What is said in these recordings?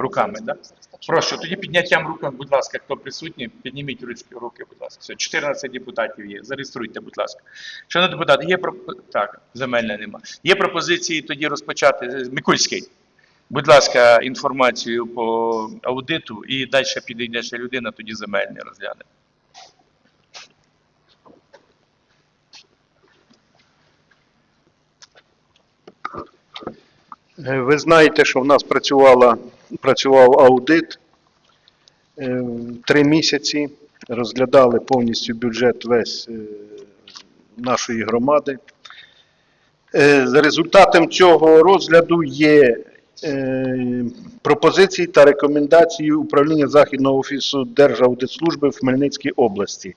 Руками, так? Да? Прошу, тоді підняттям рук, будь ласка, хто присутній, підніміть ручки, руки, будь ласка. Все, 14 депутатів є. Зареєструйте, будь ласка. Шановні депутати, є про так, земельна нема. Є пропозиції тоді розпочати. Микульський. Будь ласка, інформацію по аудиту і далі підійде ще людина, тоді земельний розгляне. Ви знаєте, що в нас працювала, працював аудит е, три місяці, розглядали повністю бюджет весь е, нашої громади. Е, За результатом цього розгляду є пропозиції та рекомендації управління Західного офісу Держаудитслужби в Хмельницькій області.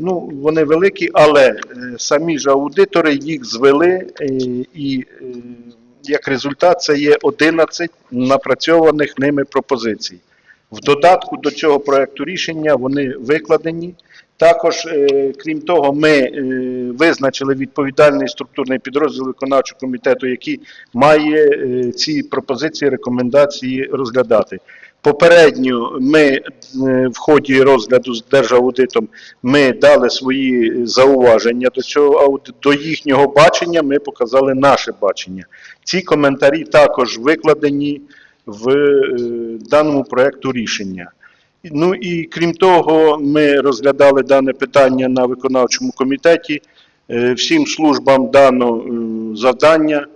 Ну, вони великі, але самі ж аудитори їх звели, і як результат це є 11 напрацьованих ними пропозицій. В додатку до цього проекту рішення вони викладені. Також, е, крім того, ми е, визначили відповідальний структурний підрозділ виконавчого комітету, який має е, ці пропозиції, рекомендації розглядати. Попередньо ми е, в ході розгляду з держаудитом ми дали свої зауваження до цього аудиту, до їхнього бачення. Ми показали наше бачення. Ці коментарі також викладені в е, даному проекту рішення. Ну і крім того, ми розглядали дане питання на виконавчому комітеті. Е, Всім службам дано завдання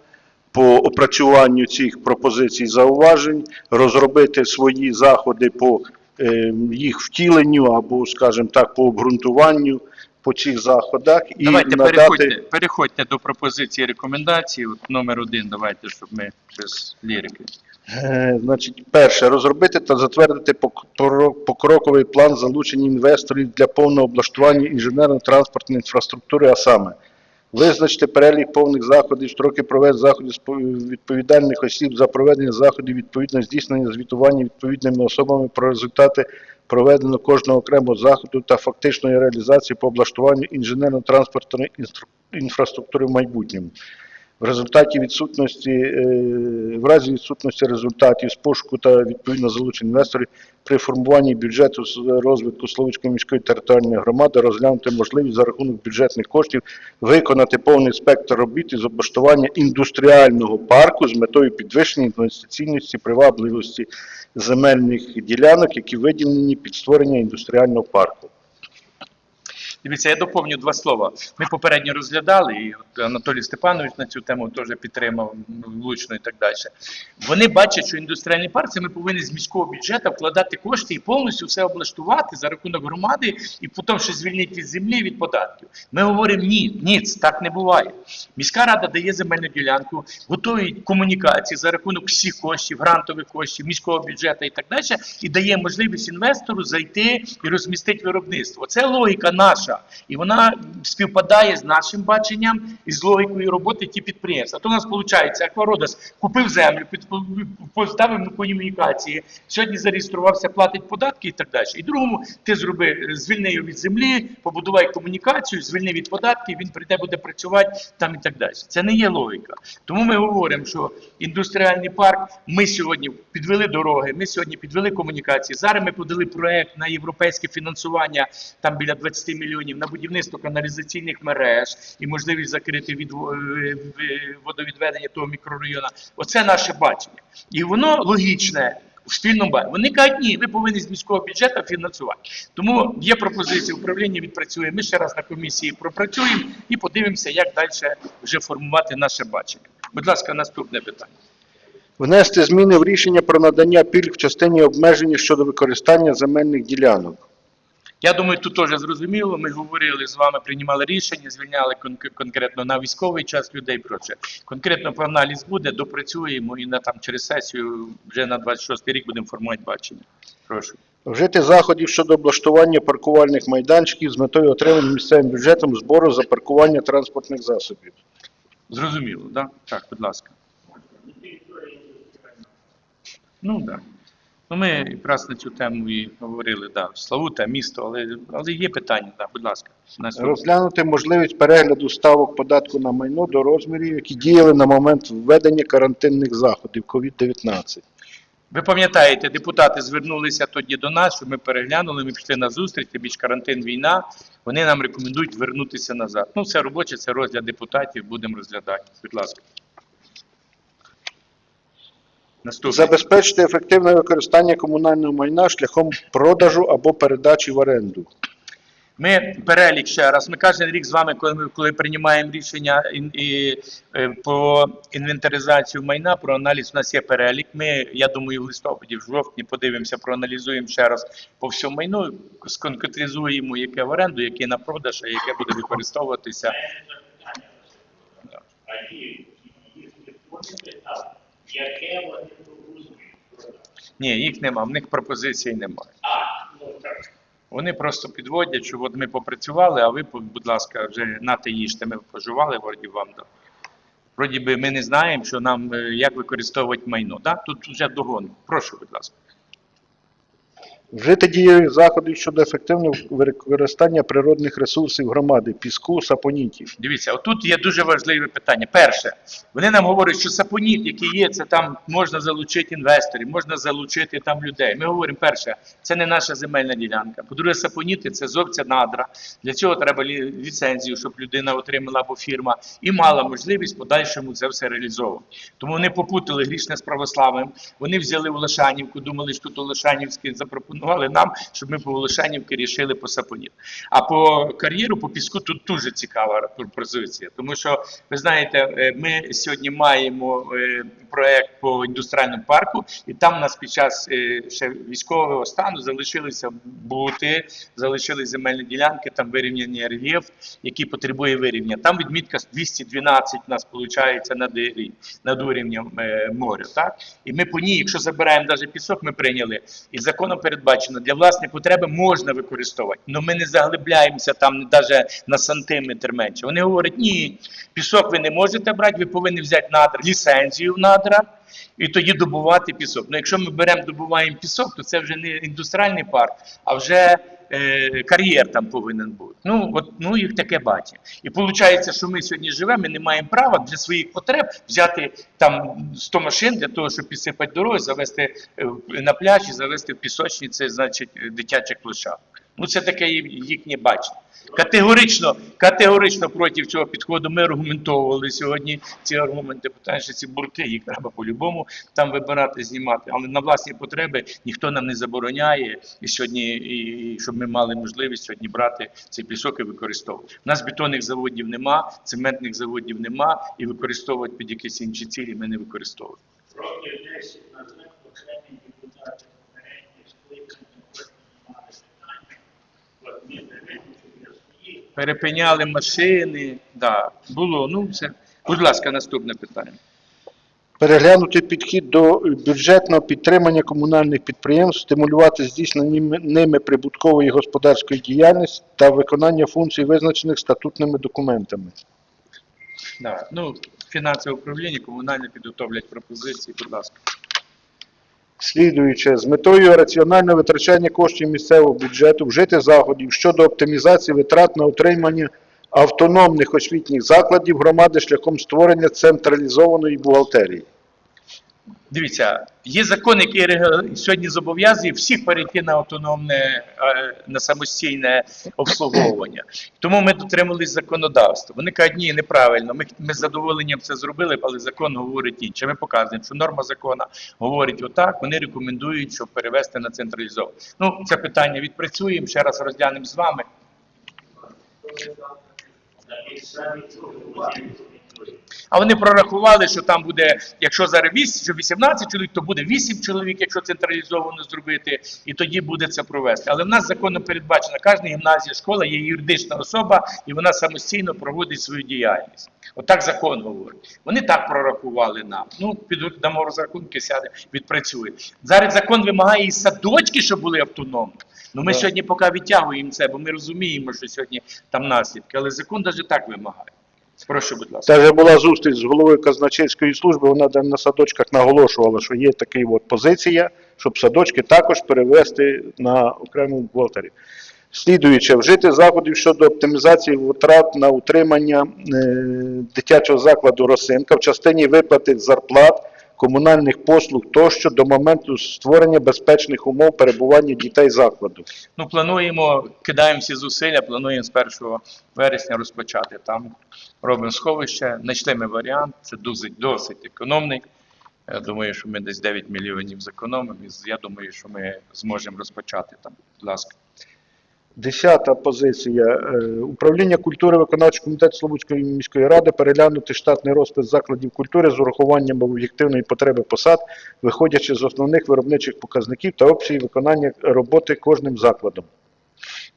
по опрацюванню цих пропозицій зауважень, розробити свої заходи по е, їх втіленню або, скажімо так, по обґрунтуванню по цих заходах і Давайте надати. переходьте, переходьте до пропозиції рекомендацій. От номер один, давайте, щоб ми без лірики. Е, Значить, перше, розробити та затвердити пок- покроковий план залучення інвесторів для повного облаштування інженерно-транспортної інфраструктури, а саме визначити перелік повних заходів, строки проведення заходів відповідальних осіб за проведення заходів, відповідно здійснення звітування відповідними особами про результати проведеного кожного окремого заходу та фактичної реалізації по облаштуванню інженерно-транспортної інфраструктури в майбутньому. В результаті відсутності, е, в разі відсутності результатів з пошуку та відповідно залучення інвесторів при формуванні бюджету з розвитку Словицької міської територіальної громади розглянути можливість за рахунок бюджетних коштів виконати повний спектр робіт із облаштування індустріального парку з метою підвищення інвестиційності, привабливості земельних ділянок, які виділені під створення індустріального парку. Дивіться, я доповню два слова. Ми попередньо розглядали, і от Анатолій Степанович на цю тему теж підтримав ну, влучно і так далі. Вони бачать, що індустріальний парк ми повинні з міського бюджету вкладати кошти і повністю все облаштувати за рахунок громади, і потім ще звільнити від землі від податків. Ми говоримо ні, ні, так не буває. Міська рада дає земельну ділянку, готує комунікації за рахунок всіх коштів, грантових коштів, міського бюджету і так далі, і дає можливість інвестору зайти і розмістити виробництво. Це логіка наша, і вона співпадає з нашим баченням і з логікою роботи ті підприємства. То у нас виходить, Аквародас купив землю, поставив комунікації, сьогодні зареєструвався, платить податки і так далі. І другому ти зроби, звільни його від землі, побудувай комунікацію, звільни від податків, він прийде, буде працювати там і так далі. Це не є логіка. Тому ми говоримо, що індустріальний парк ми сьогодні підвели дороги, ми сьогодні підвели комунікації. Зараз ми подали проект на європейське фінансування там біля 20 мільйонів на будівництво каналізаційних мереж і можливість закрити від е, водовідведення того мікрорайону. Оце наше бачення. І воно логічне. В спільному базі. Вони кажуть, ні, ви повинні з міського бюджету фінансувати. Тому є пропозиція, управління відпрацює. Ми ще раз на комісії пропрацюємо і подивимося, як далі вже формувати наше бачення. Будь ласка, наступне питання. Внести зміни в рішення про надання пільг в частині обмеження щодо використання земельних ділянок. Я думаю, тут теж зрозуміло. Ми говорили з вами, приймали рішення, звільняли кон- конкретно на військовий час людей. Проче конкретно по аналіз буде, допрацюємо і на там через сесію вже на 26 рік будемо формувати бачення. Прошу. Вжити заходів щодо облаштування паркувальних майданчиків з метою отримання місцевим бюджетом збору за паркування транспортних засобів. Зрозуміло, да? Так, будь ласка. Ну так. Да. Ну, ми якраз на цю тему і говорили, да, Славута, місто, але, але є питання, да, будь ласка. Розглянути можливість перегляду ставок податку на майно до розмірів, які діяли на момент введення карантинних заходів COVID-19. Ви пам'ятаєте, депутати звернулися тоді до нас, щоб ми переглянули, ми пішли на зустріч, тим більш карантин, війна. Вони нам рекомендують вернутися назад. Ну, це робоче, це розгляд депутатів, будемо розглядати. Будь ласка. Наступне. Забезпечити ефективне використання комунального майна шляхом продажу або передачі в оренду. Ми перелік ще раз. Ми кожен рік з вами, коли ми коли приймаємо рішення ін- і, е, по інвентаризацію майна, про аналіз, у нас є перелік. Ми, я думаю, в листопаді, в жовтні подивимося, проаналізуємо ще раз по всьому майну, сконкретизуємо, яке в оренду, яке на продаж, а яке буде використовуватися. Яке вони пропонують? Ні, їх нема, в них пропозицій немає. А, ну так. Вони просто підводять, що от ми попрацювали, а ви, будь ласка, вже нате їжте, ми пожували, вроді вам до. Вроді би ми не знаємо, що нам е, як використовувати майно. Да? Тут вже догон. Прошу, будь ласка. Вжити дієвих заходів щодо ефективного використання природних ресурсів громади, піску, сапонітів. Дивіться, отут є дуже важливе питання. Перше, вони нам говорять, що сапоніт, який є, це там можна залучити інвесторів, можна залучити там людей. Ми говоримо, перше, це не наша земельна ділянка. По-друге, сапоніти це зовця надра. Для цього треба лі- ліцензію, щоб людина отримала або фірма і мала можливість подальшому це все реалізовувати. Тому вони попутали грішне з православним. Вони взяли Олешанівку, думали, що тут Олешанівські запропонували нам, щоб ми по Олешанівці рішили по сапоніт. А по кар'єру, по піску тут дуже цікава пропозиція, тому що ви знаєте, е, ми сьогодні маємо е, проект по індустріальному парку, і там у нас під час е, ще військового стану залишилися бути, залишились земельні ділянки, там вирівняний рельєф, який потребує вирівня. Там відмітка 212 у нас виходить над, над уровнем е, моря. Так? І ми по ній, якщо забираємо навіть пісок, ми прийняли, і законом передбачено, для власної потреби можна використовувати. але ми не заглибляємося там навіть на сантиметр менше. Вони говорять, ні, пісок ви не можете брати, ви повинні взяти надр ліцензію надра. І тоді добувати пісок. Ну, якщо ми беремо, добуваємо пісок, то це вже не індустріальний парк, а вже е, кар'єр там повинен бути. Ну, от, ну їх таке бачить. І виходить, що ми сьогодні живемо, ми не маємо права для своїх потреб взяти там 100 машин для того, щоб підсипати дороги, завести е, на пляж і завести в пісочниці, значить, е, дитячих площадок. Ну, це таке їхнє бачення. Категорично, категорично проти цього підходу ми аргументовували сьогодні ці аргументи, питання, що ці бурти, їх треба по-любому там вибирати, знімати. Але на власні потреби ніхто нам не забороняє, і сьогодні, і, щоб ми мали можливість сьогодні брати цей пісок і використовувати. У нас бетонних заводів нема, цементних заводів нема, і використовувати під якісь інші цілі ми не використовуємо. Років 10 назад окремі депутати попередніх скликань піднімали питання. От ми не виключили свої. Перепиняли машини, да, було. Ну, це. Будь ласка, наступне питання. Переглянути підхід до бюджетного підтримання комунальних підприємств, стимулювати здійснення ними- ними прибуткової господарської діяльності та виконання функцій, визначених статутними документами. Да. Ну, фінансове управління, комунальне підготовлять пропозиції, будь ласка. Слідуюче, з метою раціонального витрачання коштів місцевого бюджету вжити заходів щодо оптимізації витрат на утримання автономних освітніх закладів громади шляхом створення централізованої бухгалтерії. Дивіться, є закон, який сьогодні зобов'язує всіх перейти на автономне, е, на самостійне обслуговування. Тому ми дотримались законодавства. Вони кажуть, ні, неправильно. Ми, ми з задоволенням це зробили, але закон говорить інше. Ми показуємо, що норма закону говорить отак. Вони рекомендують, щоб перевести на централізоване. Ну, це питання відпрацюємо. Ще раз розглянемо з вами. А вони прорахували, що там буде, якщо зараз 8, що 18 чоловік, то буде 8 чоловік, якщо централізовано зробити, і тоді буде це провести. Але в нас законом передбачено, кожна гімназія, школа є юридична особа, і вона самостійно проводить свою діяльність. Отак закон говорить. Вони так прорахували нам. Ну, підуть дамо розрахунки, сяде, відпрацює. Зараз закон вимагає і садочки, щоб були автономні. Ну ми Да. сьогодні поки відтягуємо це, бо ми розуміємо, що сьогодні там наслідки. Але закон навіть так вимагає. Прошу, будь ласка. Вже була зустріч з головою казначейської служби, вона на садочках наголошувала, що є така от позиція, щоб садочки також перевести на окрему бухгалтерію. Слідуюче, вжити заходів щодо оптимізації витрат на утримання е, дитячого закладу Росинка в частині виплати зарплат комунальних послуг тощо до моменту створення безпечних умов перебування дітей закладу. Ну, плануємо, кидаємо всі зусилля, плануємо з 1 вересня розпочати. Там робимо сховище, знайшли ми варіант, це досить, досить економний. Я думаю, що ми десь 9 мільйонів зекономимо. Я думаю, що ми зможемо розпочати там. Будь ласка. Десята позиція. Е, Управління культури виконавчого комітету Слободської міської ради переглянути штатний розпис закладів культури з урахуванням об'єктивної потреби посад, виходячи з основних виробничих показників та опцій виконання роботи кожним закладом.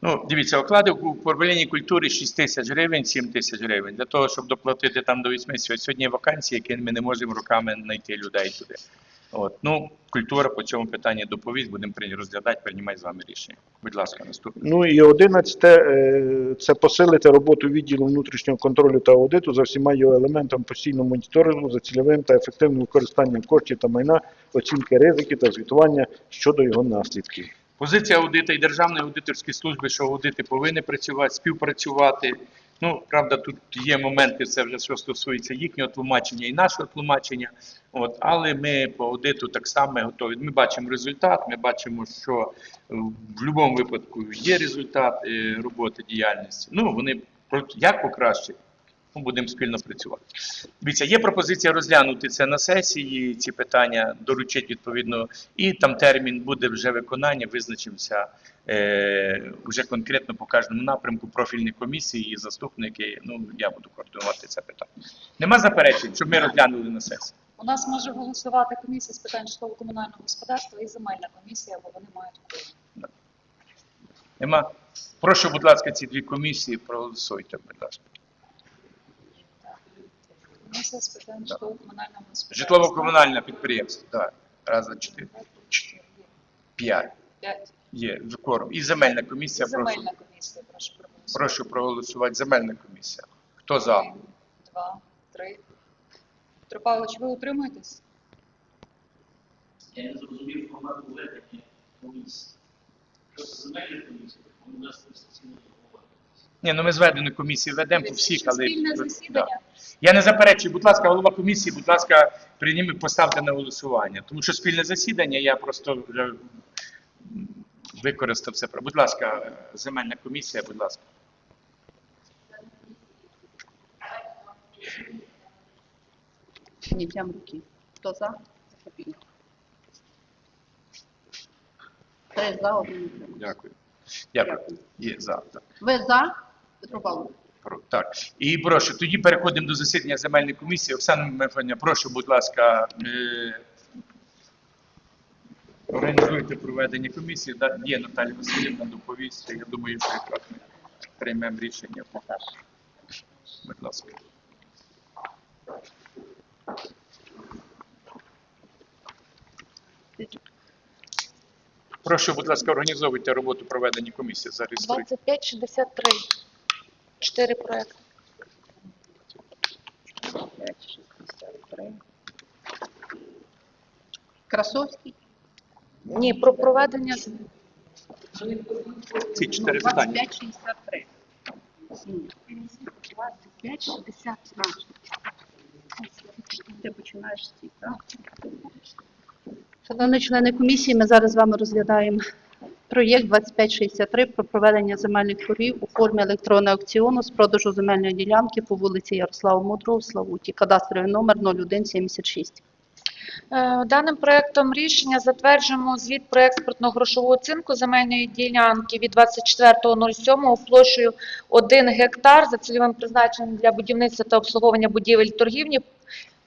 Ну, дивіться, оклади в управлінні культури 6 тисяч гривень, 7 тисяч гривень. Для того, щоб доплатити там до 8 сьогодні. Сьогодні вакансії, які ми не можемо руками знайти людей туди. От. Ну, культура по цьому питанні доповість, будемо розглядати, приймати з вами рішення. Будь ласка, наступне. Ну і одинадцяте е, це посилити роботу відділу внутрішнього контролю та аудиту за всіма його елементами постійного моніторингу за цільовим та ефективним використанням коштів та майна, оцінки ризиків та звітування щодо його наслідків. Позиція аудита і Державної аудиторської служби, що аудити повинні працювати, співпрацювати. Ну, правда, тут є моменти, це вже що стосується їхнього тлумачення і нашого тлумачення. От, але ми по аудиту так само готові. Ми бачимо результат, ми бачимо, що е, в будь-якому випадку є результат е, роботи діяльності. Ну, вони як покращити, ну, будемо спільно працювати. Дивіться, є пропозиція розглянути це на сесії, ці питання, доручити відповідно, і там термін буде вже виконання, визначимося вже конкретно по кожному напрямку профільні комісії і заступники. Ну, я буду координувати це питання. Нема заперечень, щоб ми розглянули на сесії. У нас може голосувати комісія з питань житлово-комунального господарства і земельна комісія, бо вони мають вплив. Нема. Прошу, будь ласка, ці дві комісії проголосуйте, будь ласка. Комісія з питань житлово-комунального господарства. Житлово-комунальне підприємство. Так. Раз, два, чотири, п'ять. П'ять. Є кворум. І земельна комісія. Прошу, Земельна комісія, прошу проголосувати. прошу проголосувати. Земельна комісія. Хто за? Один, Два, три. Петро Павлович, ви утримуєтесь? Я не зрозумів формату ведення комісії. Що це земельна комісія? Вони нас договорювати. Ні, ну ми зведену комісію ведемо по всіх, але спільне Да. засідання. я не заперечую. Будь ласка, голова комісії, будь ласка, прийніми, поставте на голосування. Тому що спільне засідання, я просто вже використав це. Будь ласка, земельна комісія, будь ласка. Підняттям руки. Хто за? Три за, один утримався. Дякую. Дякую. Є за. Так. Ви за? Петро Павлович? Про- Так. І прошу, тоді переходимо до засідання земельної комісії. Оксана Мефаня, прошу, будь ласка, е, організуйте проведення комісії. Да, Є Наталія Васильівна доповість. Я думаю, що якраз ми приймемо рішення. Будь ласка. Прошу, будь ласка, організовуйте роботу проведення комісії. Зареєструйте. 2563. Чотири проекти. 563. Красовський? Ні, про проведення Ці чотири питання. 2563. 2560. Ти починаєш з цих, так? Шановні члени комісії, ми зараз з вами розглядаємо проєкт 2563 про проведення земельних торгів у формі електронного аукціону з продажу земельної ділянки по вулиці Ярослава Мудрого в Славуті. Кадастровий номер 0176. Е, Даним проектом рішення затверджуємо звіт про експортну грошову оцінку земельної ділянки від 24.07 площею 1 гектар за цільовим призначенням для будівництва та обслуговування будівель торгівні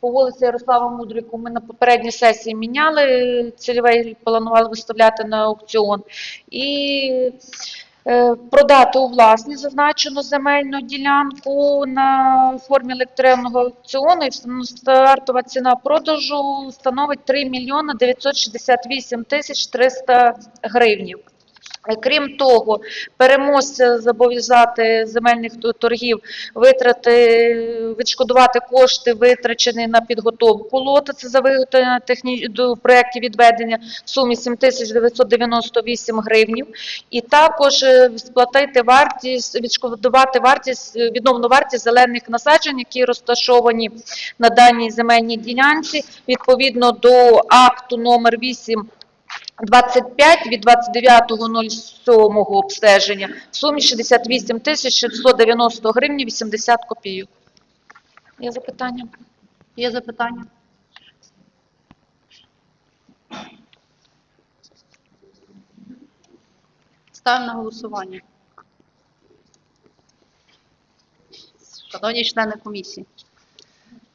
по вулиці Ярослава Мудрого, яку ми на попередній сесії міняли, цільове планували виставляти на аукціон. І продати у власність зазначену земельну ділянку на формі електронного аукціону. І стартова ціна продажу становить 3 мільйони 968 тисяч 300 гривнів. Е, Крім того, переможця зобов'язати земельних торгів витрати, відшкодувати кошти, витрачені на підготовку лота, це за виготовлення техні... до проєктів відведення в сумі 7998 гривнів. І також е, сплатити вартість, відшкодувати вартість, е, відновну вартість зелених насаджень, які розташовані на даній земельній ділянці, відповідно до акту номер 8 25 від 29.07 обстеження в сумі 68 тисяч 690 гривень 80 копійок. Є запитання? Є запитання? Ставимо на голосування. Шановні члени комісії,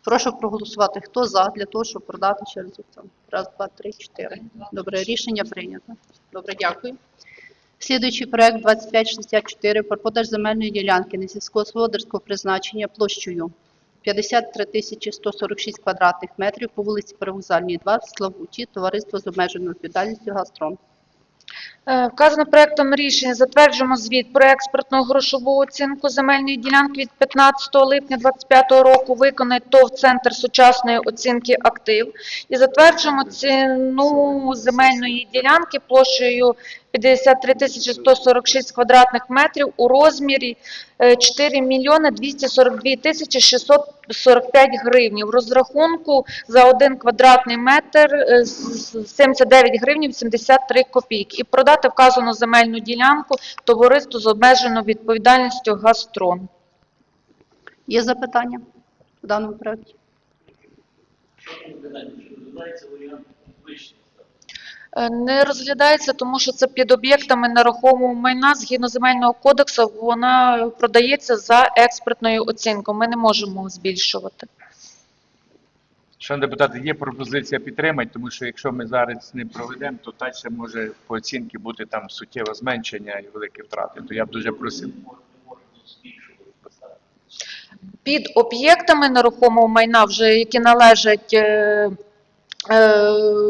прошу проголосувати. Хто за для того, щоб продати через аукціон? Раз, два, три, чотири. Добре, рішення прийнято. Добре, дякую. Слідуючий проект 2564 про продаж земельної ділянки несільськогосподарського призначення площею 53 тисячі 146 квадратних метрів по вулиці Привокзальній, 2 в Славуті, товариство з обмеженою відповідальністю «Газтрон». Е, Вказано проектом рішення затверджуємо звіт про експертну грошову оцінку земельної ділянки від 15 липня 2025 року. Виконає ТОВ Центр сучасної оцінки актив і затверджуємо ціну земельної ділянки площею 53 тисячі 146 квадратних метрів у розмірі е, 4 мільйони 242 тисячі 645 гривень. В розрахунку за один квадратний метр е, з- 79 гривень 83 копійки. І продати вказану земельну ділянку товариству з обмеженою відповідальністю «Газтрон». Є запитання в даному проекті? Називається варіант вищий. Е, Не розглядається, тому що це під об'єктами нерухомого майна. Згідно земельного кодексу, вона продається за експертною оцінкою. Ми не можемо збільшувати. Шановні депутати, є пропозиція підтримати, тому що якщо ми зараз не проведемо, то далі може по оцінці бути там суттєве зменшення і великі втрати. То я б дуже просив. Під об'єктами нерухомого майна, вже які належать е,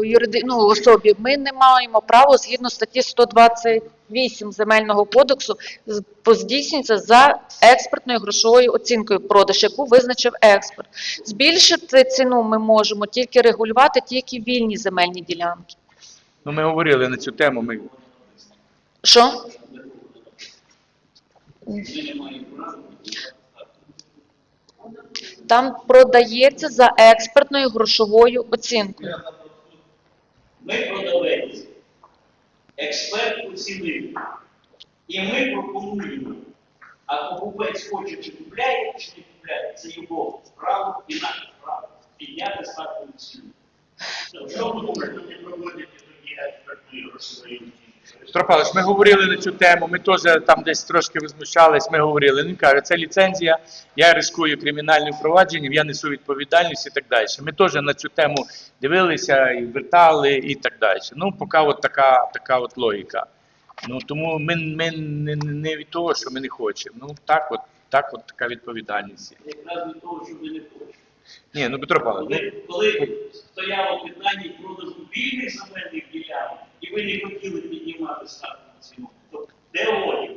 юриди... ну, особі, ми не маємо права згідно статті 128 Земельного кодексу з- поздійснюється за експертною грошовою оцінкою продаж, яку визначив експерт. Збільшити ціну ми можемо тільки регулювати тільки вільні земельні ділянки. Ну, ми говорили на цю тему. Ми Що? Там продається за експертною грошовою оцінкою. Ми продавець, експерт оцінив. І ми пропонуємо. А покупець хоче, чи купляє, чи не купляє. Це його право і наше право. Підняти ставку ціну. Що ви думаєте, не проводите тоді експертної грошової оцінки? Павлович, ми говорили на цю тему, ми теж там десь трошки возмущались, ми говорили. Він каже, це ліцензія, я рискую кримінальним провадженням, я несу відповідальність і так далі. Ми теж на цю тему дивилися і вертали і так далі. Ну, поки от така, така от логіка. Ну, тому ми, ми не, не від того, що ми не хочемо. Ну, так от, так от така відповідальність. Якраз від того, що ви не хочете. Ні, ну Петро Павлович, Коли, коли стояло питання продажу вільних земельних ділянок, і ви не хотіли піднімати ставку ціну, то де логіка?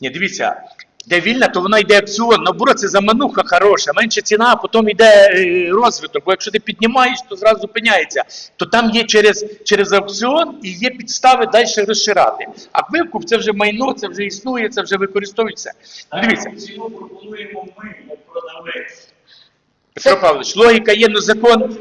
Ні, дивіться, де вільна, то вона йде акціон. Наоборот, це замануха хороша, менше ціна, а потім йде е, розвиток. Бо якщо ти піднімаєш, то зразу зупиняється. То там є через, через аукціон і є підстави далі розширати. А викуп це вже майно, це вже існує, це вже використовується. Ну, дивіться, ціну пропонуємо ми, як продавець. Петро Павлович, логіка є, ну закон.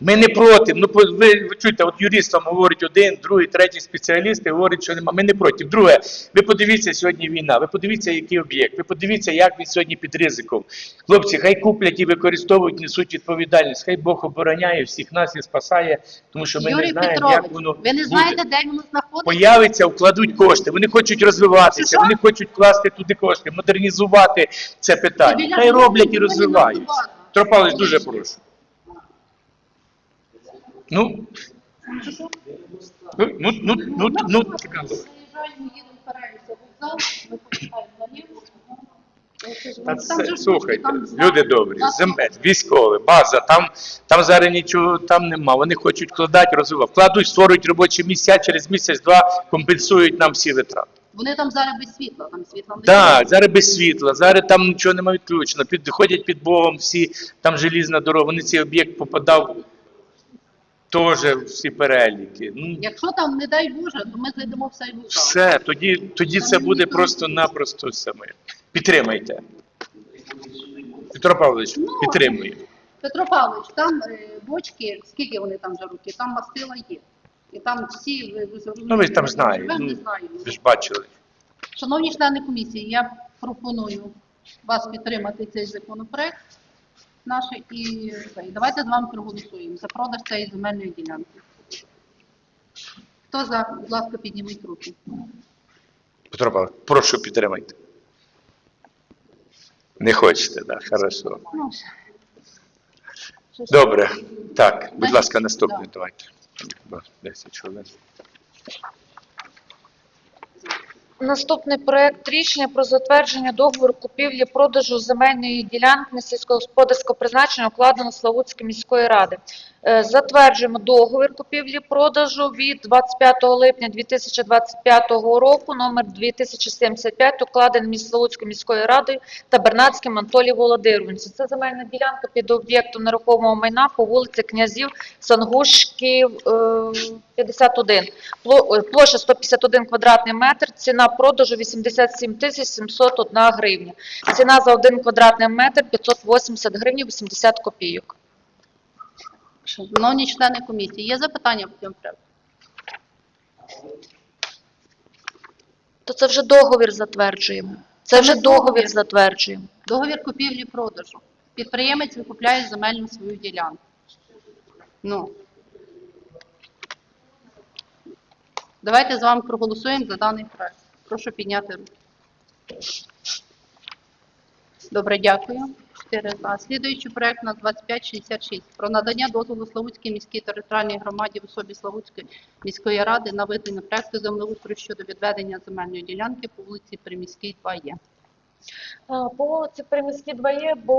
Ми не проти. Ну ви, ви чуєте, от юрист вам говорить один, другий, третій спеціалісти говорять, що нема. Ми не проти. Друге, ви подивіться сьогодні війна. Ви подивіться, який об'єкт. Ви подивіться, як він сьогодні під ризиком. Хлопці, хай куплять і використовують, несуть відповідальність. Хай Бог обороняє всіх нас і спасає, тому що ми не знаємо, Петрович, як воно ви не буде. знаєте, де воно знаходиться? Появиться, вкладуть кошти. Вони хочуть розвиватися, вони хочуть класти туди кошти, модернізувати це питання. Хай роблять і розвивають. Петро Павлович, дуже прошу. Ну, ну, ну, ну, ну, ну, повертаємо наліво. Та це, слухайте, люди добрі, база. земель, військові, база, там, там зараз нічого там нема. Вони хочуть вкладати, розвивати. Вкладуть, створюють робочі місця, через місяць-два компенсують нам всі витрати. Вони там зараз без світла, там світла не Так, зараз без світла, зараз там нічого немає відключено. Підходять під Богом всі, там желізна дорога, вони цей об'єкт попадав теж всі переліки. Ну, Якщо там, не дай Боже, то ми зайдемо в сайбу. все, тоді, тоді це буде просто-напросто саме. Підтримайте. Петро Павлович, Ну, підтримуємо. Петро Павлович, там е, бочки, скільки вони там років, там мастила є. І там всі, ви, ви Ну ви ж там знаєте, Ви ж ну, ви ж бачили. Шановні члени комісії, я пропоную вас підтримати цей законопроект наш і, і давайте з вами проголосуємо за продаж цієї земельної ділянки. Хто за, будь ласка, підніміть руки. Петро Павлович, прошу підтримайте. Не хочете, так, да, хорошо. Ну, Добре. Так, будь ласка, наступний да. Давайте. Бо 10 хвилин. Наступний проект рішення про затвердження договору купівлі-продажу земельної ділянки сільськогосподарського призначення укладено Славутської міської ради. Е, Затверджуємо договір купівлі-продажу від 25 липня 2025 року, номер 2075, укладений між Славутською міською радою та Бернацьким Анатолієм Володимировичем. Це земельна ділянка під об'єктом нерухомого майна по вулиці Князів Сангушків, е, 51. Пло- е, Площа 151 квадратний метр, ціна продажу 87 тисяч 701 гривня. Ціна за 1 квадратний метр 580 гривень 80 копійок. Шановні члени комісії, є запитання по цьому проекту? То це вже договір затверджуємо. Це вже договір. затверджуємо. Договір купівлі-продажу. Підприємець викупляє земельну свою ділянку. Ну. Давайте з вами проголосуємо за даний проект. Прошу підняти руку. Добре, дякую. Чотири за. Слідуючий проект на 2566 про надання дозволу Славутській міській територіальній громаді в особі Славутської міської ради на видання проекту землеустрою щодо відведення земельної ділянки по вулиці Приміській 2 є. Е, По вулиці Приміській 2 є, бо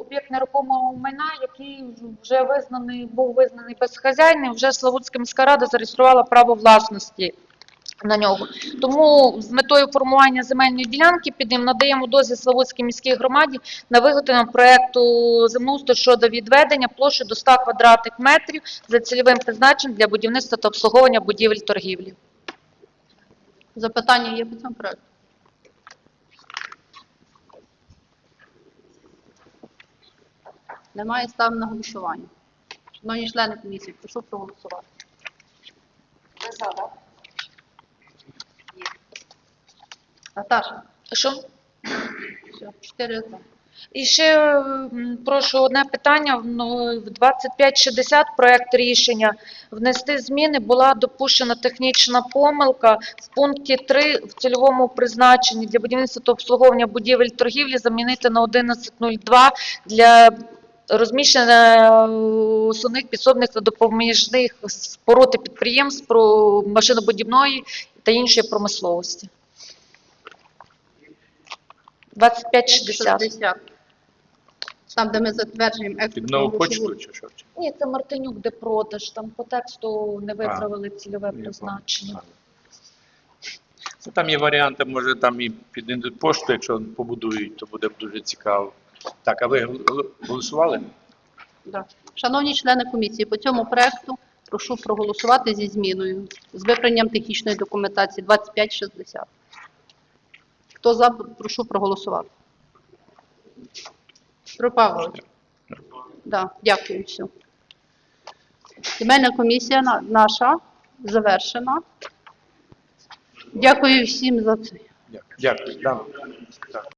об'єкт нерухомого майна, який вже визнаний, був визнаний безхазяйним, вже Славутська міська рада зареєструвала право власності на нього. Тому з метою формування земельної ділянки під ним надаємо дозвіл Славутській міській громаді на виготовлення проекту землеустрою щодо відведення площі до 100 квадратних метрів за цільовим призначенням для будівництва та обслуговування будівель торгівлі. Запитання є по цьому проекту? Немає став на голосування. Шановні члени комісії, прошу проголосувати. Наташа, Що? все, за. І ще прошу одне питання. Ну, В 2560 проект рішення внести зміни. Була допущена технічна помилка в пункті 3 в цільовому призначенні для будівництва та обслуговування будівель торгівлі замінити на 1102 для розміщення е, основних підсобних та допоміжних споруд і підприємств про машинобудівної та іншої промисловості. 2560. 60. Там, де ми затверджуємо Під експортну нову грошову. почту чи що? Ні, це Мартинюк, де продаж. Там по тексту не виправили цільове Я призначення. понял. Ну, Там є варіанти, може там і під індипошту, якщо побудують, то буде дуже цікаво. Так, а ви гол- голосували? Да. Шановні члени комісії, по цьому проекту прошу проголосувати зі зміною, з випранням технічної документації 2560. Хто за, прошу проголосувати. Петро Павлович. Да, дякую. Все. Земельна комісія наша завершена. Дякую всім за це. Дякую.